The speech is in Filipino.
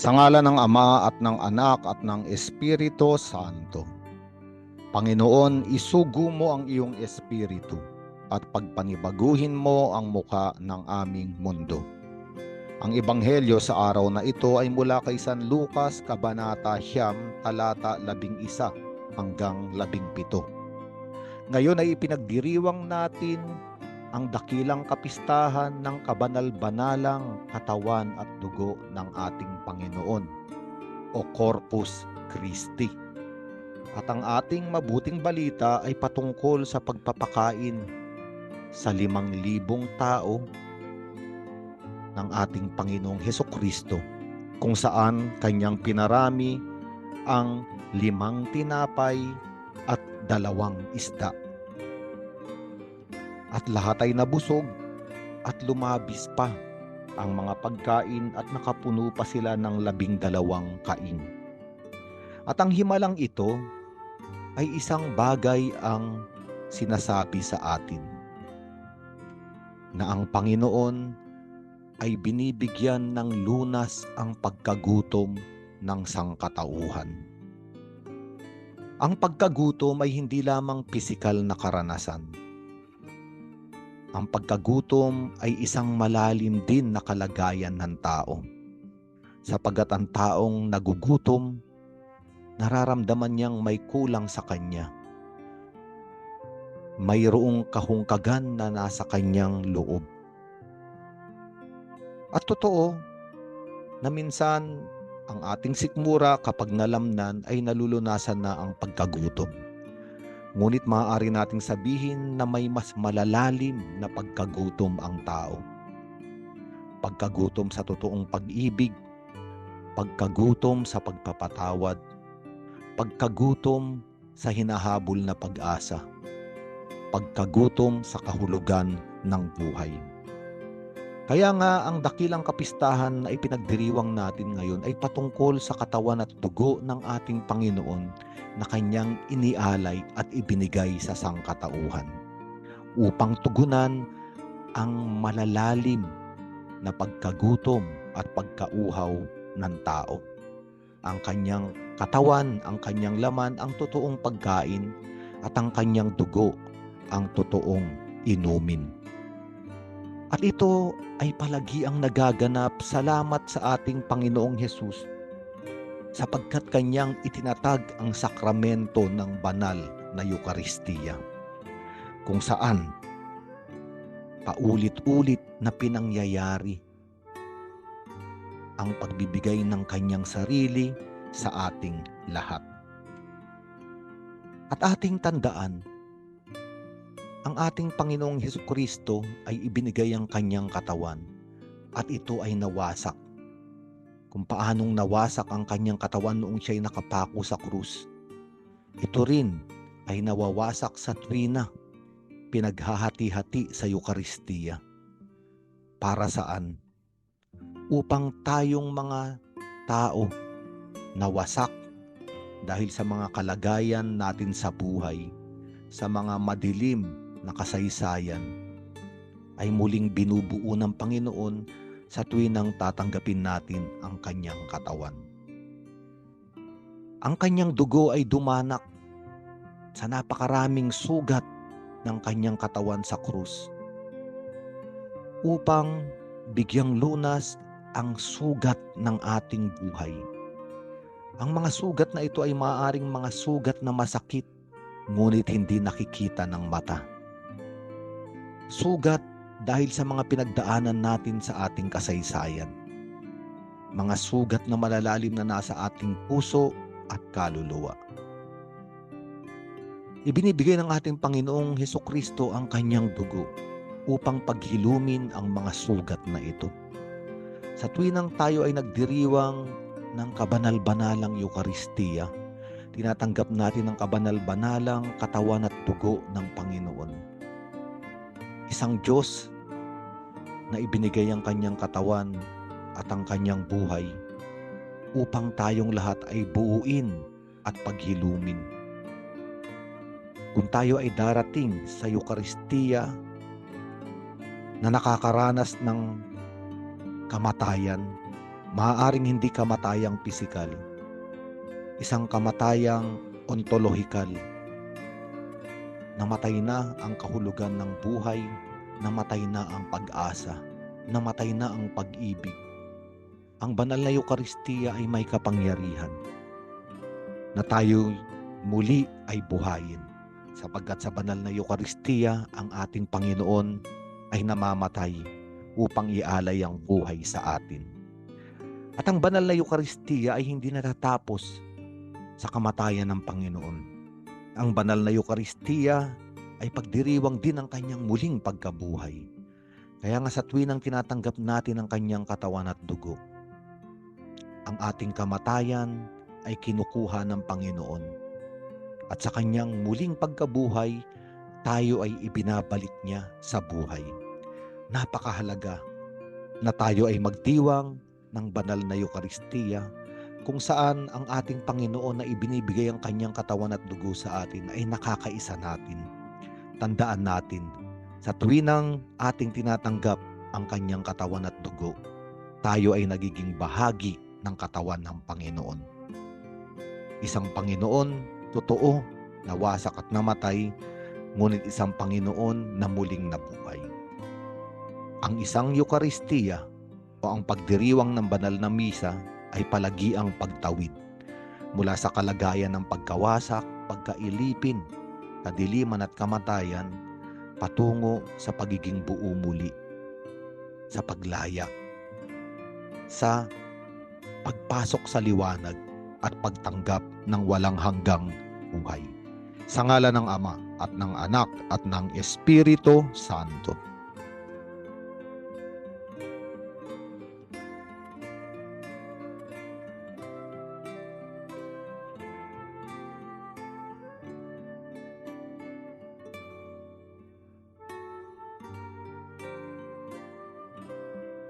Sa ngala ng Ama at ng Anak at ng Espiritu Santo. Panginoon, isugo mo ang iyong espiritu at pagpanibaguhin mo ang muka ng aming mundo. Ang ebanghelyo sa araw na ito ay mula kay San Lucas, Kabanata Siyam, talata 11 hanggang 17. Ngayon ay ipinagdiriwang natin ang dakilang kapistahan ng kabanal-banalang katawan at dugo ng ating Panginoon o Corpus Christi. At ang ating mabuting balita ay patungkol sa pagpapakain sa limang libong tao ng ating Panginoong Heso Kristo kung saan kanyang pinarami ang limang tinapay at dalawang isda at lahat ay nabusog at lumabis pa ang mga pagkain at nakapuno pa sila ng labing dalawang kain. At ang himalang ito ay isang bagay ang sinasabi sa atin na ang Panginoon ay binibigyan ng lunas ang pagkagutom ng sangkatauhan. Ang pagkagutom ay hindi lamang pisikal na karanasan ang pagkagutom ay isang malalim din na kalagayan ng tao. Sapagat ang taong nagugutom, nararamdaman niyang may kulang sa kanya. Mayroong kahungkagan na nasa kanyang loob. At totoo na minsan ang ating sikmura kapag nalamnan ay nalulunasan na ang pagkagutom. Ngunit maaari nating sabihin na may mas malalalim na pagkagutom ang tao. Pagkagutom sa totoong pag-ibig, pagkagutom sa pagpapatawad, pagkagutom sa hinahabol na pag-asa, pagkagutom sa kahulugan ng buhay. Kaya nga ang dakilang kapistahan na ipinagdiriwang natin ngayon ay patungkol sa katawan at dugo ng ating Panginoon na kanyang inialay at ibinigay sa sangkatauhan upang tugunan ang malalalim na pagkagutom at pagkauhaw ng tao. Ang kanyang katawan, ang kanyang laman, ang totoong pagkain at ang kanyang dugo, ang totoong inumin. At ito ay palagi ang nagaganap salamat sa ating Panginoong Hesus sapagkat kanyang itinatag ang sakramento ng banal na Eukaristiya kung saan paulit-ulit na pinangyayari ang pagbibigay ng kanyang sarili sa ating lahat. At ating tandaan, ang ating Panginoong Heso Kristo ay ibinigay ang kanyang katawan at ito ay nawasak kung paanong nawasak ang kanyang katawan noong siya'y nakapako sa krus. Ito rin ay nawawasak sa tuwina, pinaghahati-hati sa Eukaristiya. Para saan? Upang tayong mga tao nawasak dahil sa mga kalagayan natin sa buhay, sa mga madilim na kasaysayan, ay muling binubuo ng Panginoon sa tuwinang tatanggapin natin ang kanyang katawan. Ang kanyang dugo ay dumanak sa napakaraming sugat ng kanyang katawan sa krus upang bigyang lunas ang sugat ng ating buhay. Ang mga sugat na ito ay maaaring mga sugat na masakit ngunit hindi nakikita ng mata. Sugat dahil sa mga pinagdaanan natin sa ating kasaysayan. Mga sugat na malalalim na nasa ating puso at kaluluwa. Ibinibigay ng ating Panginoong Heso Kristo ang kanyang dugo upang paghilumin ang mga sugat na ito. Sa tuwinang tayo ay nagdiriwang ng kabanal-banalang Eukaristiya, tinatanggap natin ang kabanal-banalang katawan at dugo ng Panginoon isang Diyos na ibinigay ang kanyang katawan at ang kanyang buhay upang tayong lahat ay buuin at paghilumin. Kung tayo ay darating sa Eukaristiya na nakakaranas ng kamatayan, Maaaring hindi kamatayang pisikal, isang kamatayang ontologikal. Namatay na ang kahulugan ng buhay, namatay na ang pag-asa, namatay na ang pag-ibig. Ang banal na Eukaristiya ay may kapangyarihan na tayo muli ay buhayin sapagkat sa banal na Eukaristiya ang ating Panginoon ay namamatay upang ialay ang buhay sa atin. At ang banal na Eukaristiya ay hindi natatapos sa kamatayan ng Panginoon. Ang banal na Eukaristiya ay pagdiriwang din ng kanyang muling pagkabuhay. Kaya nga sa tuwinang tinatanggap natin ang kanyang katawan at dugo, ang ating kamatayan ay kinukuha ng Panginoon. At sa kanyang muling pagkabuhay, tayo ay ibinabalik niya sa buhay. Napakahalaga na tayo ay magdiwang ng banal na Eukaristiya kung saan ang ating Panginoon na ibinibigay ang kanyang katawan at dugo sa atin ay nakakaisa natin. Tandaan natin, sa tuwinang ating tinatanggap ang kanyang katawan at dugo, tayo ay nagiging bahagi ng katawan ng Panginoon. Isang Panginoon, totoo, nawasak at namatay, ngunit isang Panginoon na muling nabuhay. Ang isang Eukaristiya o ang pagdiriwang ng banal na misa ay palagi ang pagtawid mula sa kalagayan ng pagkawasak, pagkailipin, kadiliman at kamatayan patungo sa pagiging buo muli, sa paglaya, sa pagpasok sa liwanag at pagtanggap ng walang hanggang buhay. Sa ngala ng Ama at ng Anak at ng Espiritu Santo.